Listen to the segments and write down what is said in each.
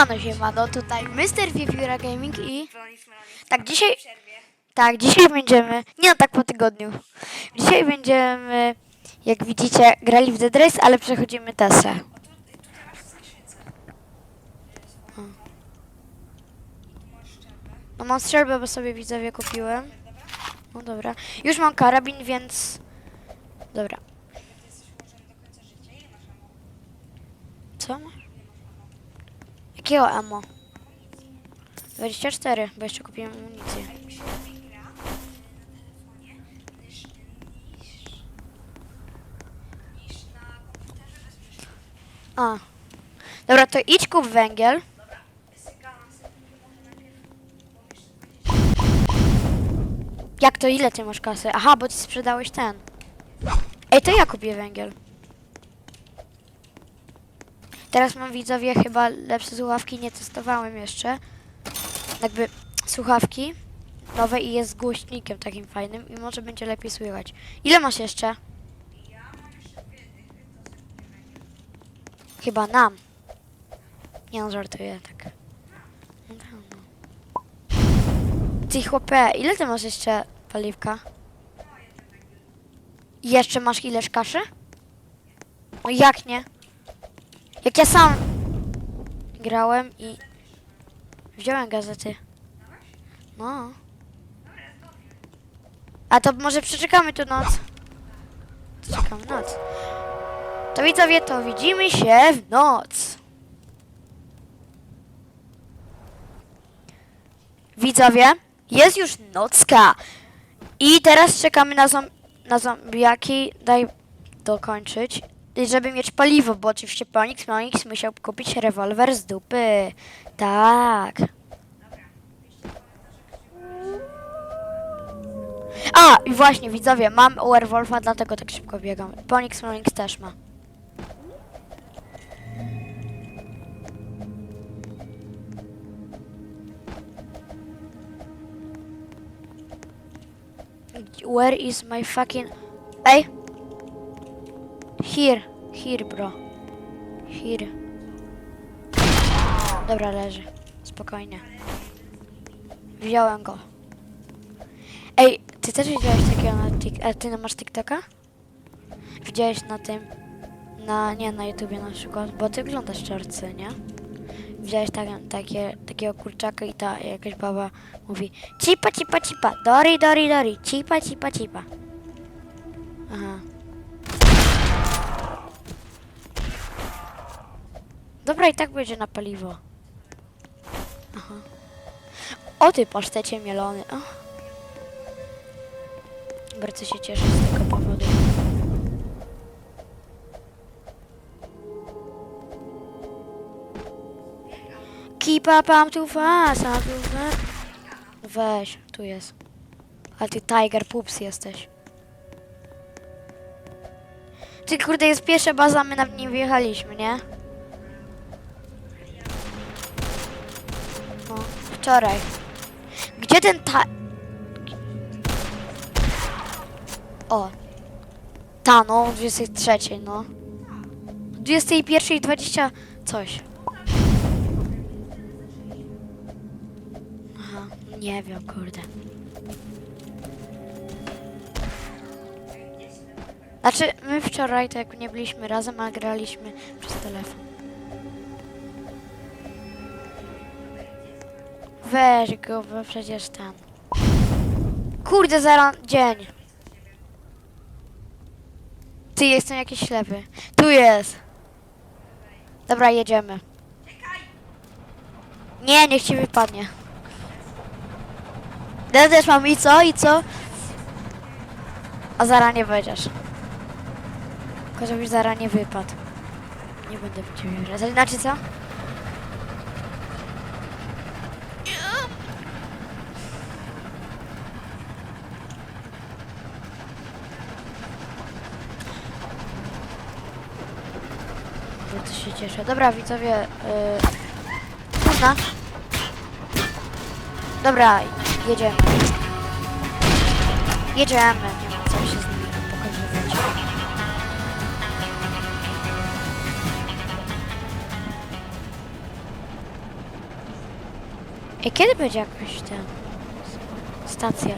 Siemano, siemano, tutaj Mr. Fifura Gaming i... Tak, dzisiaj... Tak, dzisiaj będziemy... Nie no, tak po tygodniu. Dzisiaj będziemy, jak widzicie, grali w Dead Race, ale przechodzimy masz masz szczelbę. No mam strzelbę, bo sobie widzowie kupiłem. No dobra. Już mam karabin, więc... Dobra. Jakby ty Jakiego ammo? 24, bo jeszcze kupiłem amunicję. A. Dobra, to idź kup węgiel. Dobra, sygnałem sobie może najpierw, bo jeszcze 20 Jak to, ile ty masz kasy? Aha, bo ty sprzedałeś ten. Ej, to ja kupię węgiel. Teraz mam widzowie chyba lepsze słuchawki, nie testowałem jeszcze. Jakby słuchawki nowe i jest z głośnikiem takim fajnym i może będzie lepiej słychać. Ile masz jeszcze? Chyba nam. Nie no, żartuję tak. No tak, no. Ty chłopie, ile ty masz jeszcze paliwka? Jeszcze masz ileś kaszy? No jak nie? Jak ja sam grałem i wziąłem gazety. No. A to może przeczekamy tu noc. To czekamy noc. To widzowie, to widzimy się w noc. Widzowie, jest już nocka. I teraz czekamy na, zom na zombiaki. Daj dokończyć. I żeby mieć paliwo, bo oczywiście Ponix Monix musiał kupić rewolwer z dupy. Tak. A, i właśnie, widzowie, mam werewolfa, dlatego tak szybko biegam. Ponix Monix też ma. Where is my fucking... Ej! Here, here bro. Here. Dobra, leży. Spokojnie. Wziąłem go. Ej, ty też widziałeś takiego na tik... A ty masz TikToka? Widziałeś na tym... Na... Nie, na YouTubie na przykład, bo ty oglądasz czarcy, nie? Widziałeś tak, takie, takiego kurczaka i ta jakaś baba mówi Cipa, cipa, cipa, dori, dori, dori, cipa, cipa, cipa. Dobra, i tak będzie na paliwo. Aha. O ty pasztecie mielony. O. Bardzo się cieszę z tego powodu. Keep up, I'm too fast, I'm too fast. Weź, tu jest. A ty Tiger Pups jesteś. Ty kurde, jest pierwsza baza, my na nie wjechaliśmy, nie? Wczoraj. Gdzie ten ta... O. Ta, no, o 23, no. 21.20 coś. Aha, nie wiem, kurde. Znaczy, my wczoraj to jak nie byliśmy razem, a graliśmy przez telefon. Weź go, bo przecież ten. Kurde, zaraz dzień. Ty jestem jakiś ślepy. Tu jest. Dobra, jedziemy. Nie, niech ci wypadnie. Ja też mam i co, i co? A zara nie będziesz. Tylko żebyś zara nie wypadł. Nie będę ciebie wracać. Znaczy co? Bardzo się cieszę. Dobra, widzowie. Yy... Można? Dobra, jedziemy. Jedziemy. Nie ma co się z nimi pokazywać. I kiedy będzie jakaś ten stacja?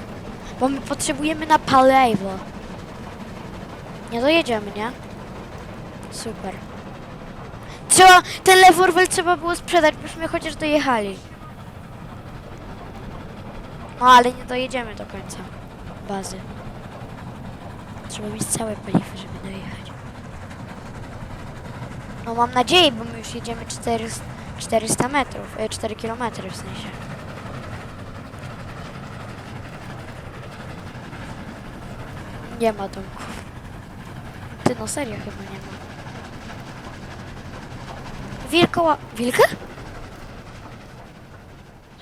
Bo my potrzebujemy na paliwo. Nie dojedziemy, nie? Super. Trzeba, ten leworwel trzeba było sprzedać, byśmy chociaż dojechali. No ale nie dojedziemy do końca bazy. Trzeba mieć całe paliwo, żeby dojechać. No mam nadzieję, bo my już jedziemy 400, 400 metrów, e, 4 kilometry w sensie. Nie ma domków. Ty no serio chyba nie ma. Wilkoła... Wilka?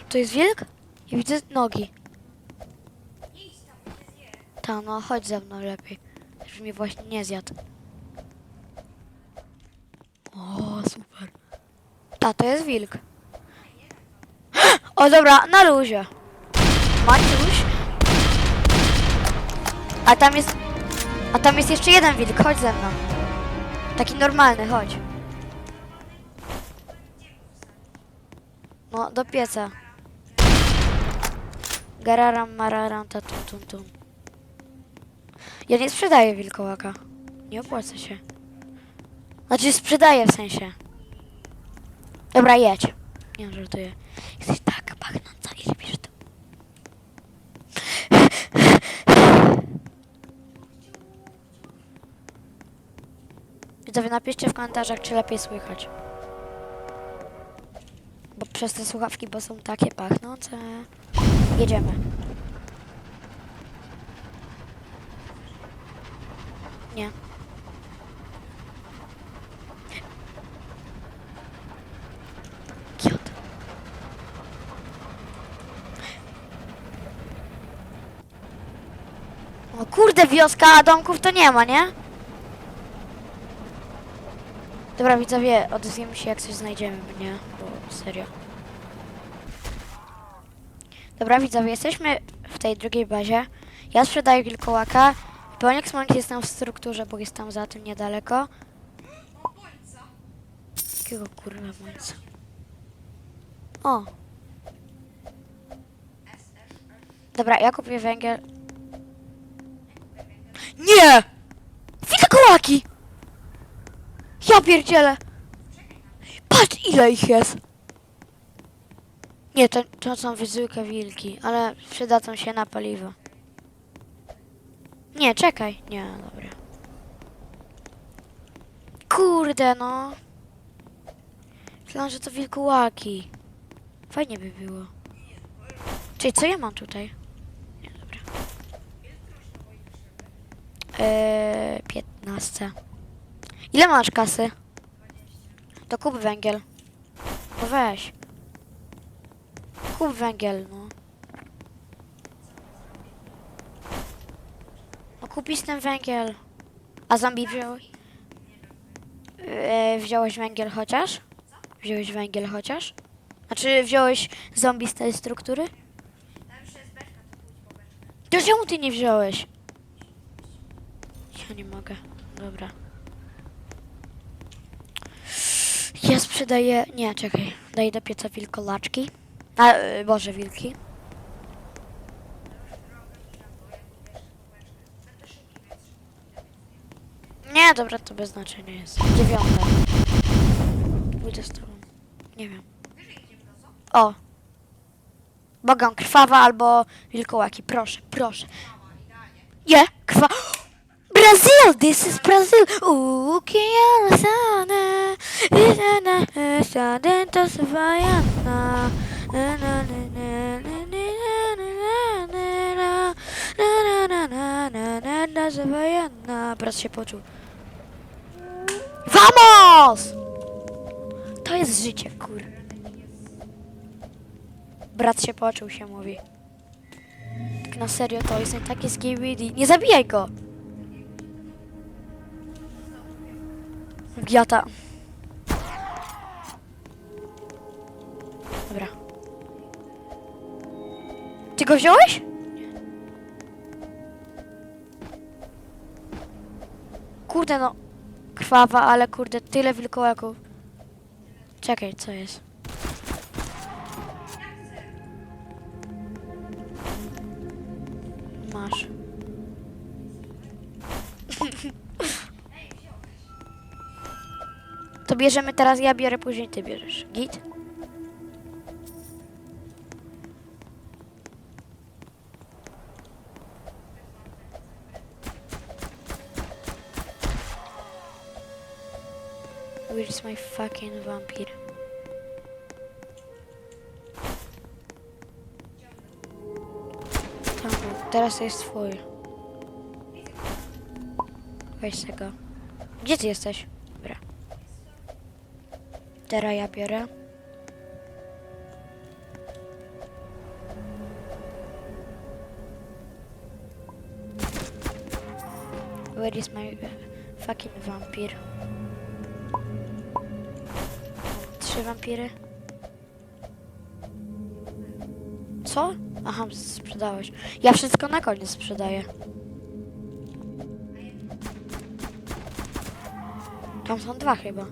To jest wilk? Ja widzę nogi. Ta, no chodź ze mną lepiej. Żeby mnie właśnie nie zjadł. O, super. Ta, to jest wilk. O, dobra, na luzie. Maciuś. A tam jest... A tam jest jeszcze jeden wilk, chodź ze mną. Taki normalny, chodź. No, do pieca. Gararam, mararam, ta tum tum tum. Ja nie sprzedaję wilkołaka. Nie opłaca się. Znaczy sprzedaję w sensie. Dobra, jedź. Nie żartuję. Jesteś taka pachnąca i lubisz to. Widzowie, napiszcie w komentarzach, czy lepiej słychać. Przez te słuchawki, bo są takie pachnące. Jedziemy. Nie. Kiot. O kurde, wioska, a domków to nie ma, nie? Dobra, widzowie, odezwiemy się jak coś znajdziemy, nie? Bo serio. Dobra, widzowie, jesteśmy w tej drugiej bazie. Ja sprzedaję wilkołaka. Poniek Smolik jest tam w strukturze, bo jest tam za tym niedaleko. Jakiego kurwa mońca? O, dobra, ja kupię węgiel. Nie! Wilkołaki! Ja pierdzielę! Patrz ile ich jest! Nie, to, to są zwykłe wilki, ale przydadzą się na paliwo. Nie, czekaj. Nie, dobra. Kurde, no. Myślałam, że to wilkołaki. Fajnie by było. Czyli co ja mam tutaj? Nie, dobra. Eee, 15. Ile masz kasy? To kup węgiel. No weź. Kup węgiel, no. No kupisz ten węgiel. A zombie wziąłeś? Eee, wziąłeś węgiel chociaż? Wziąłeś węgiel chociaż? Znaczy wziąłeś zombie z tej struktury? To czemu ty nie wziąłeś? Ja nie mogę. Dobra. Ja sprzedaję... Nie, czekaj. Daję do pieca wilkolaczki. A, y, Boże, wilki. Nie, dobra, to bez znaczenia jest. Dziewiąta. Pójdę. Nie wiem. O! Bogam, krwawa albo wilkołaki. Proszę, proszę. Nie, krwa... Brazil! This is Brazil! Ela sana Isana, Sada, to na Brat się poczuł. Vamos! To jest życie, kur. Brat się poczuł, się mówi. Tak na serio to jest, tak jest GBD. Nie zabijaj go! Giata. Ty go wziąłeś? Kurde no. Krwawa, ale kurde, tyle wilkołaków. Czekaj, co jest? Masz. To bierzemy teraz, ja biorę, później ty bierzesz. Git? Where is my fucking vampire? Tam. Teraz jest twój. Weź tego. Gdzie ty jesteś? Dobra. Teraz ja biorę. Where is my fucking vampire? Trzy wampiry. Co? Aha, sprzedałeś. Ja wszystko na koniec sprzedaję. Tam są dwa chyba.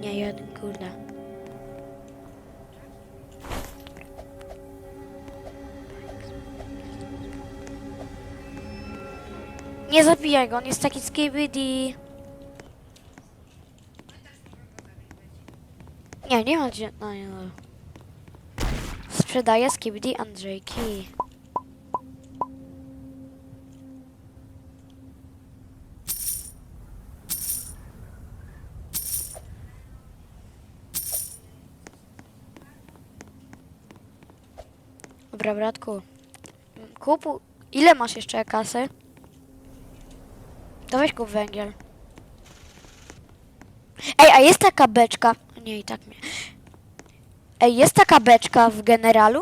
Nie, jeden, kurde. Nie zabijaj go, on jest taki skibidi. Nie, nie ma gdzie. No, nie, no. Sprzedaję skibidi Andrzejki. Dobra, bratku. Kupu. Ile masz jeszcze kasy? To weź kup węgiel. Ej, a jest taka beczka. Nie, i tak mnie. Ej, jest taka beczka w generalu?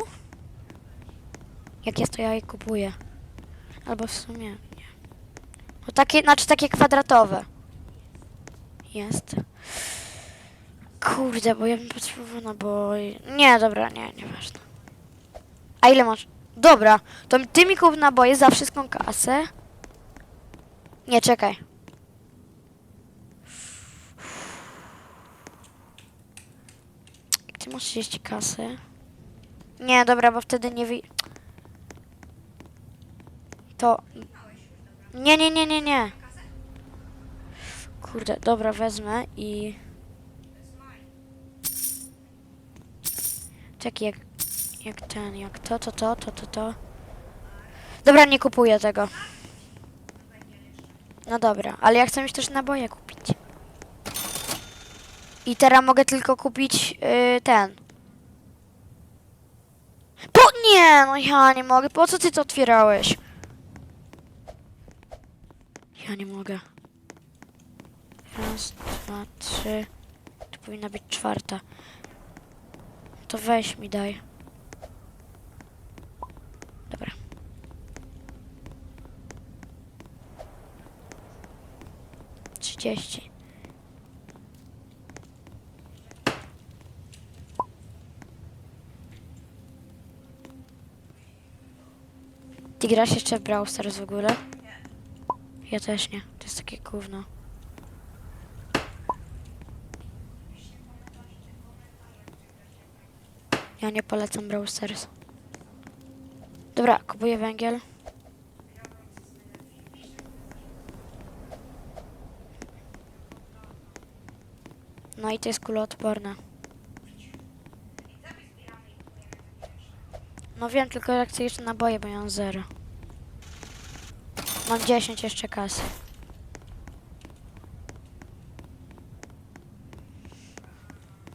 Jak jest, to ja jej kupuję. Albo w sumie nie. No takie, znaczy takie kwadratowe. Jest. Kurde, bo ja bym potrzebowała naboi. Nie, dobra, nie, nieważne. A ile masz? Dobra, to ty mi kup naboje za wszystką kasę. Nie, czekaj. Jak ty masz 30 kasy? Nie, dobra, bo wtedy nie wy... To... Nie, nie, nie, nie, nie. Kurde, dobra, wezmę i... Czekaj, jak... Jak ten, jak to, to, to, to, to, to. Dobra, nie kupuję tego. No dobra, ale ja chcę mieć też naboje kupić. I teraz mogę tylko kupić yy, ten. Po nie, no ja nie mogę. Po co ty to otwierałeś? Ja nie mogę. Raz, dwa, trzy. Tu powinna być czwarta. To weź mi daj. Dobra. Trzydzieści. Ty grasz jeszcze w Brawl Stars w ogóle? Ja też nie. To jest takie gówno. Ja nie polecam Brawl Stars. Dobra, kupuję węgiel. No i to jest kuloodporne. No wiem, tylko jak chcę jeszcze naboje, bo ja mam 0. Mam 10 jeszcze kasy.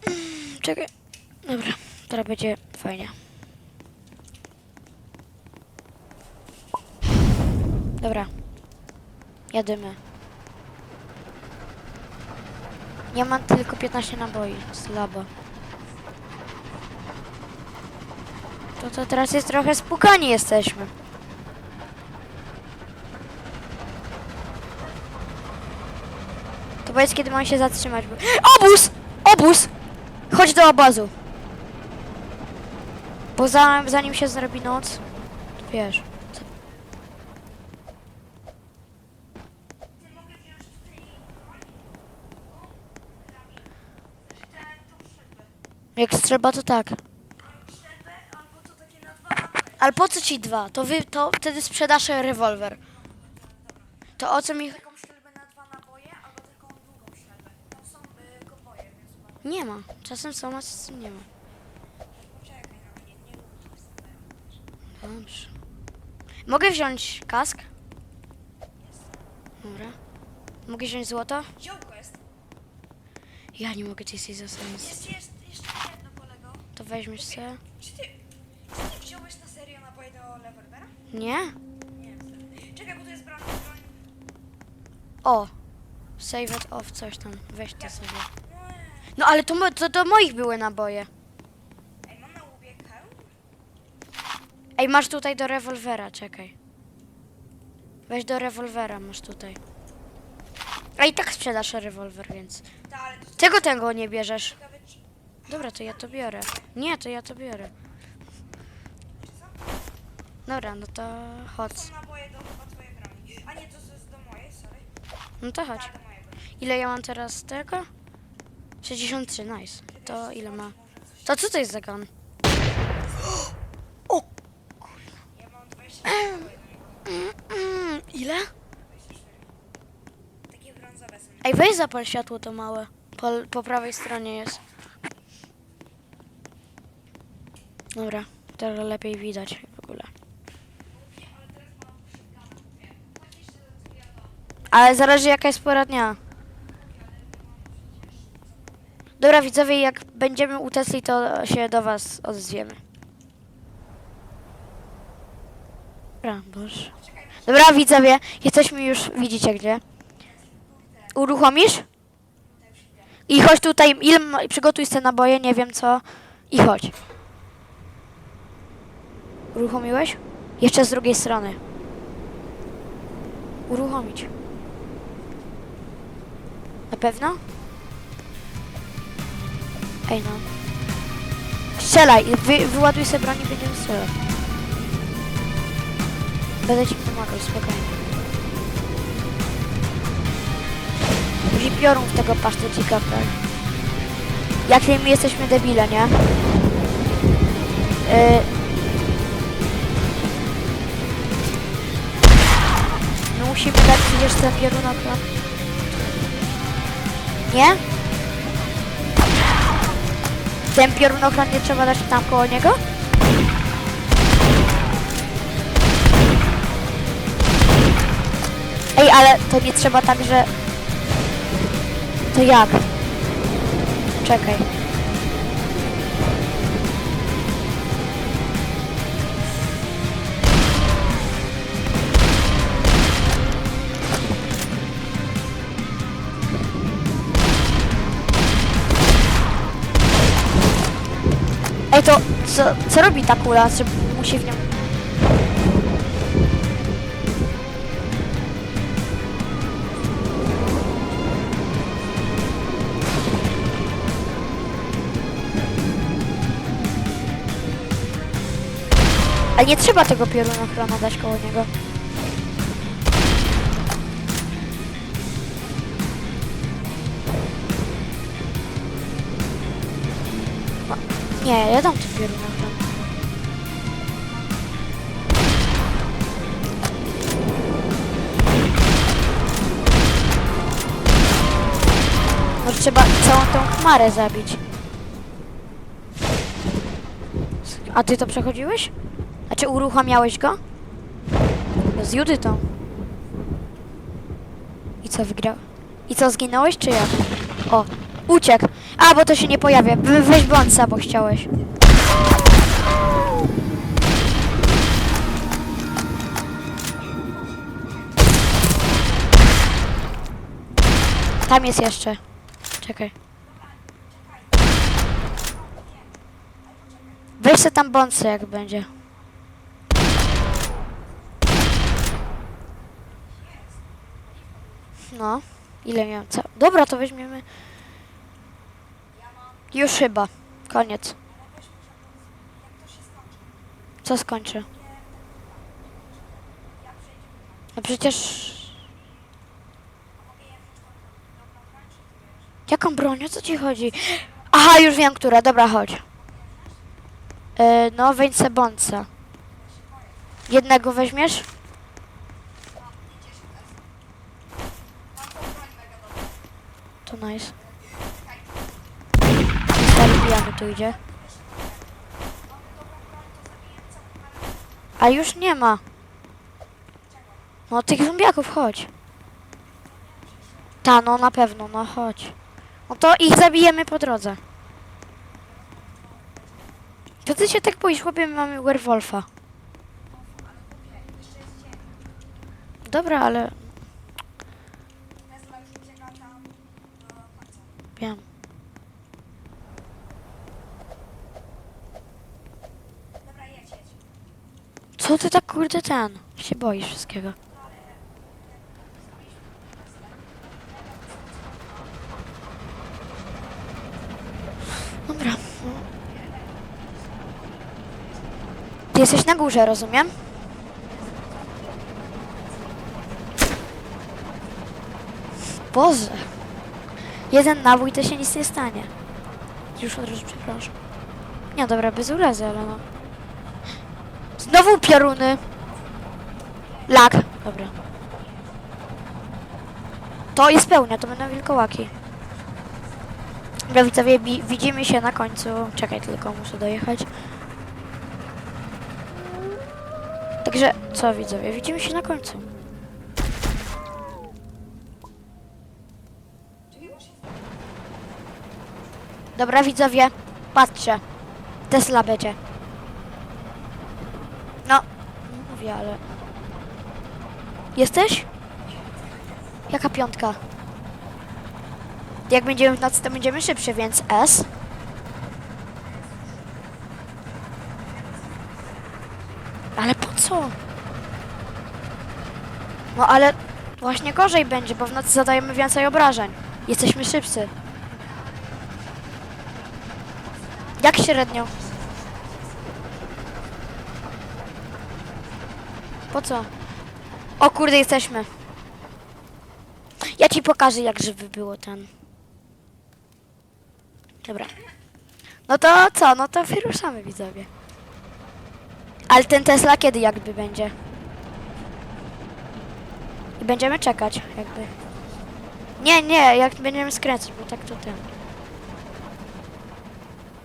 Mm, Czekaj. Dobra, teraz będzie fajnie. Dobra. Jadymy. Ja mam tylko 15 naboi. Słabo. To to teraz jest trochę spukani jesteśmy. To powiedz kiedy mam się zatrzymać. Bo... Obóz! Obóz! Chodź do obozu. Bo za, zanim się zrobi noc, wiesz. Jak strzelba to tak. Ale po co ci dwa? To wy, to wtedy sprzedasz rewolwer. To o co mi... Taką strzelbę na dwa naboje albo taką długą strzelbę. Tam są y, gotowe. Nie ma. Czasem są, a czasem nie ma. Dobrze. Mogę wziąć kask? Dobra. Mogę wziąć złoto? Ziołko jest. Ja nie mogę, za sam. Jest, jest jeszcze jedno kolego. To weźmiesz se. Czy ty, czy ty wziąłeś na serio naboje do rewolwera? Nie? Nie wiem. Czekaj, bo tu jest broń, broń. O! Save it off, coś tam. Weź to sobie. No, ale to, mo- to do moich były naboje. Ej, mam na łbie hełm? Ej, masz tutaj do rewolwera, czekaj. Weź do rewolwera, masz tutaj. A i tak sprzedasz rewolwer, więc. Ta, ale to Tego tego nie bierzesz. ciekawe, czy... Dobra, to ja to biorę. Nie, to ja to biorę. Dobra, no to chodź. Są naboje do chyba twojej broni. A nie, to jest do mojej, sorry. No to chodź. Tak, do. Ile ja mam teraz tego? 63, nice. To ile ma? To co to jest za gun? Ja mam 24 naboje do niego. Mm, ile? 24. Takie brązowe są. Ej, weź zapal światło to małe. Po, po prawej stronie jest. Dobra, teraz lepiej widać w ogóle. Ale zależy jaka jest pora dnia. Dobra widzowie, jak będziemy u Tesli, to się do was odzwiemy. Dobra, boże. Dobra widzowie, jesteśmy już, widzicie gdzie. Uruchomisz? I chodź tutaj, ile, ma- przygotuj te naboje, nie wiem co. I chodź. Uruchomiłeś? Jeszcze z drugiej strony. Uruchomić. Na pewno? Ej no. Strzelaj, wy, wyładuj sobie broń i będziemy strzelać. Będę ci pomagał, spokojnie. Użyj piorun w tego pasztecika, tak? Jak my jesteśmy debile, nie? Yy... My musimy dać przecież ten piorunochron. Nie? Ten piorunochron nie trzeba dać tam koło niego? Ej, ale to nie trzeba tak, że... To jak? Czekaj. Co, co robi ta kula? Czy musi w nią... Ale nie trzeba tego piorunochronu dać koło niego. Nie, ja dam ten piorunochron. Może trzeba całą tą chmarę zabić. A ty to przechodziłeś? A czy uruchamiałeś go? No z Judytą. I co wygrał? I co zginąłeś czy jak? O, uciekł. A, bo to się nie pojawia. We- Weź bądźca, bo chciałeś. Tam jest jeszcze. Czekaj. Weź se tam bądźce, jak będzie. No, ile miałem? Dobra, to weźmiemy. Już chyba. Koniec. Co skończy? No przecież... Jaką broń? O co ci chodzi? Aha, już wiem, która. Dobra, chodź. Yy, no, wejdź se. Jednego weźmiesz? To nice. Zabijamy, tu idzie. A już nie ma. No tych zombiaków, chodź. Ta, no na pewno, no chodź. No to ich zabijemy po drodze. To ty się tak boisz, chłopie, my mamy werewolfa. Dobra, ale wiem. Dobra, jedź, jedź. Co ty tak kurde ten? Się boisz wszystkiego. Dobra. Ty jesteś na górze, rozumiem? Boże. Jeden nabój to się nic nie stanie. Już od razu przepraszam. Nie, dobra, bez urazy, ale no. Znowu pioruny. Lag. Dobra. To jest pełnia, to będą wilkołaki. Dobra, widzowie, widzimy się na końcu. Czekaj, tylko muszę dojechać. Także, co widzowie, widzimy się na końcu. Dobra, widzowie, patrzcie. Tesla będzie. No, mówię, ale... Jesteś? Jaka piątka? Jak będziemy w nocy, to będziemy szybszy, więc S. Ale po co? No ale właśnie gorzej będzie, bo w nocy zadajemy więcej obrażeń. Jesteśmy szybcy. Jak średnio? Po co? O kurde, jesteśmy. Ja ci pokażę, jak żeby było ten. Dobra. No to co? No to wyruszamy, widzowie. Ale ten Tesla kiedy jakby będzie? I będziemy czekać, jakby. Nie, nie, jak będziemy skręcać, bo tak to ten.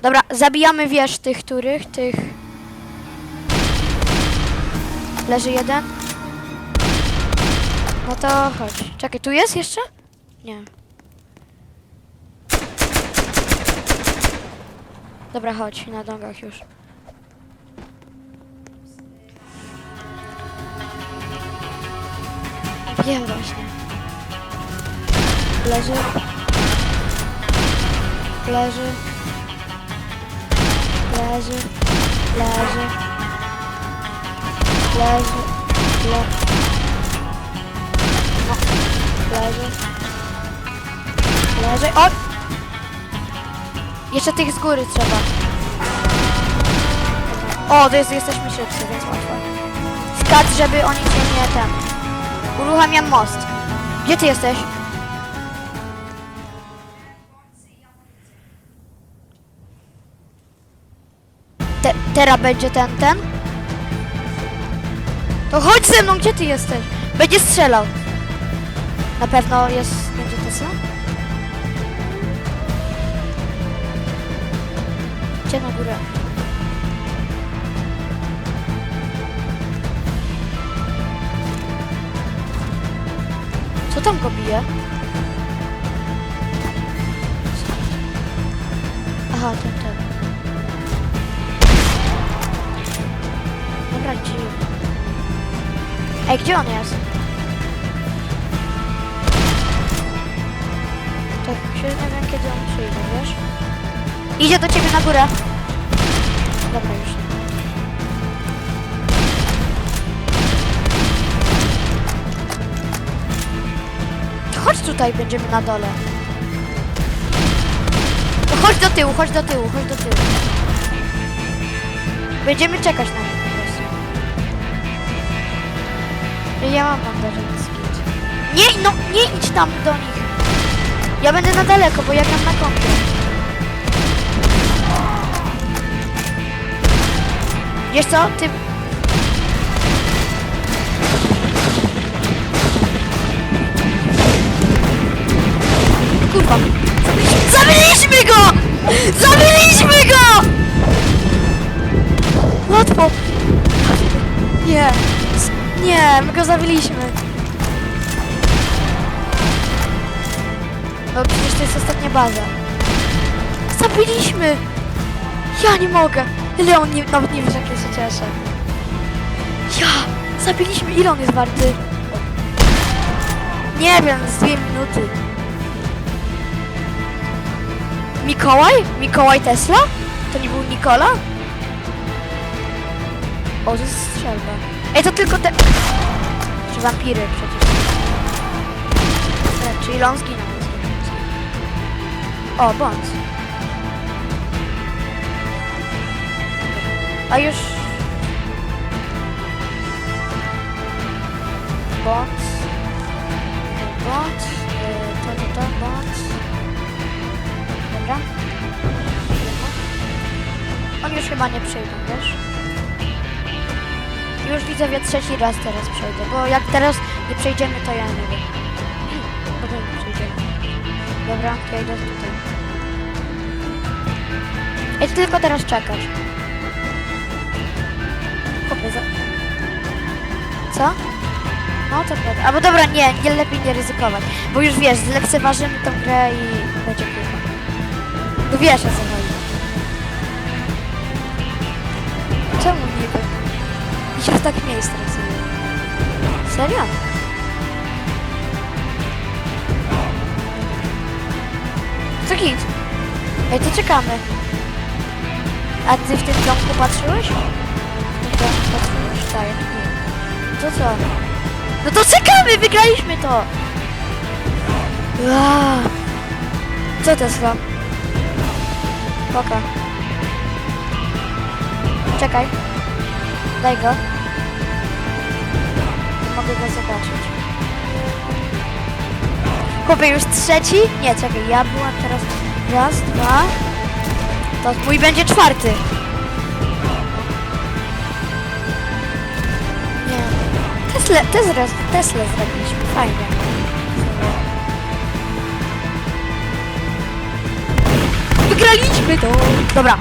Dobra, zabijamy wiesz tych, których, tych... Leży jeden. No to chodź. Czekaj, tu jest jeszcze? Nie. Dobra, chodź, na dągach już. Wiem właśnie. Leży. Leży. Leży. Leży. Leży. Le... No. Leży. Leży. O! Jeszcze tych z góry trzeba. O, to jest, jesteśmy szybcy, więc łatwo. Skacz, żeby oni się nie ten. Uruchamiam most. Gdzie ty jesteś? Te, teraz będzie ten, ten? To chodź ze mną, gdzie ty jesteś? Będzie strzelał. Na pewno jest, będzie Tesla? Gdzie na górę? Co tam go bije? Aha, ten, ten. Dobra, ci. Ej, gdzie on jest? Tak się nie wiem kiedy on przyjdzie, wiesz? Idzie do ciebie na górę. Dobra, już. Chodź tutaj, będziemy na dole. Chodź do tyłu, chodź do tyłu, chodź do tyłu. Będziemy czekać na Ja mam bandaże na skit. Nie, no, nie idź tam do nich. Ja będę na daleko, bo ja gram na kompie. Wiesz co, ty... Kurwa. Zabiliśmy go! Zabiliśmy go! Łatwo. Nie. S- Nie, my go zabiliśmy. No przecież to jest ostatnia baza. Zabiliśmy! Ja nie mogę. Ile on nie, nawet nie wiesz jak ja się cieszę. Ja! Zabiliśmy. Ile on jest warty? Nie wiem, z dwie minuty. Mikołaj? Mikołaj Tesla? To nie był Nikola? O, to jest strzelba. Ej, to tylko te... Czy wampiry przecież. E, czyli on zginął. on. O, bądź. A już... Bądź. Bądź. e, To, to, to, bądź. Dobra. Oni już chyba nie przyjdą, wiesz? Już widzowie trzeci raz teraz przejdę, bo jak teraz nie przejdziemy, to ja nie wiem. Potem przejdziemy. Dobra, to ja idę tutaj. Ty tylko teraz za... Co? No to prawda. Albo dobra, nie, nie lepiej nie ryzykować. Bo już wiesz, zlekceważymy tą grę i będzie kurwa. No wiesz o co chodzi. Się w tak miejsce rysuje. Serio? To git. Ej, to czekamy. A ty w tym domku patrzyłeś? W tym domku patrzyłeś? Tak, nie. To co? No to czekamy! Wygraliśmy to! Ua. Co Tesla? Poka. Czekaj. Daj go. Mogę go zobaczyć. Chłopie, już trzeci? Nie, czekaj, ja byłam teraz raz, dwa. To mój będzie czwarty. Nie. Tesla, Tesla, Tesla zrobiliśmy, fajnie. Wygraliśmy to! Dobra.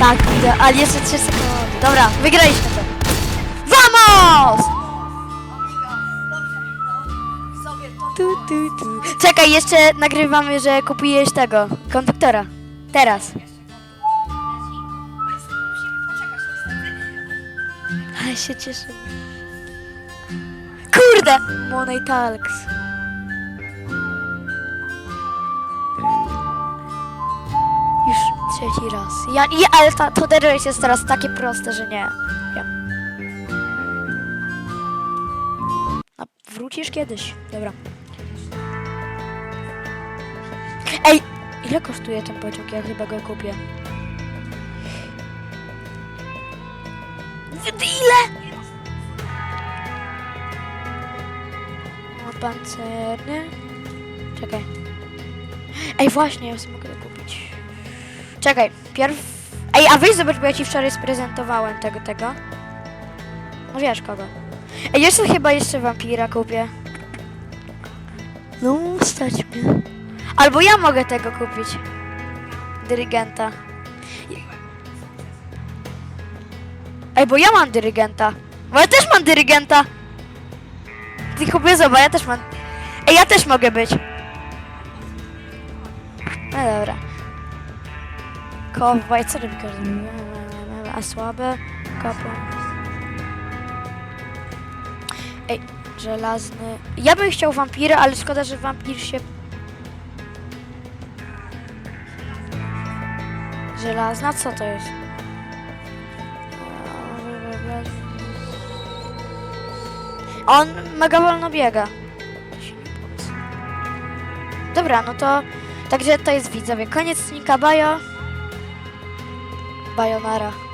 Tak, ale jeszcze 3 sekundy. Dobra, wygraliśmy. Vamos! Tu, tu, tu. Czekaj, jeszcze nagrywamy, że kupujesz tego, konduktora. Teraz. Ale się cieszę. Kurde! Money Talks. Już trzeci raz. Ja, ja ale ta, to jest teraz takie proste, że nie. Wrócisz kiedyś. Dobra. Ej! Ile kosztuje ten pociąg? Ja chyba go kupię. Ile? O, pancerny. Czekaj. Ej, właśnie, ja sobie mogę kupić. Czekaj, pierw... Ej, a weź zobacz, bo ja ci wczoraj sprezentowałem tego, tego. No wiesz kogo. Ej, jeszcze chyba jeszcze wampira kupię. No, stać mnie. Albo ja mogę tego kupić. Dyrygenta. Ej, bo ja mam dyrygenta. Bo ja też mam dyrygenta. Ty kupię, zobacz, ja też mam... Ej, ja też mogę być. No dobra. Kowboj, co robi każdy? A słabe? Kapłan. Żelazny. Ja bym chciał wampira, ale szkoda, że wampir się. Żelazna? Co to jest? On mega wolno biega. Dobra, no to. Także to jest widzowie. Koniec odcinka Bajo. Bajonara.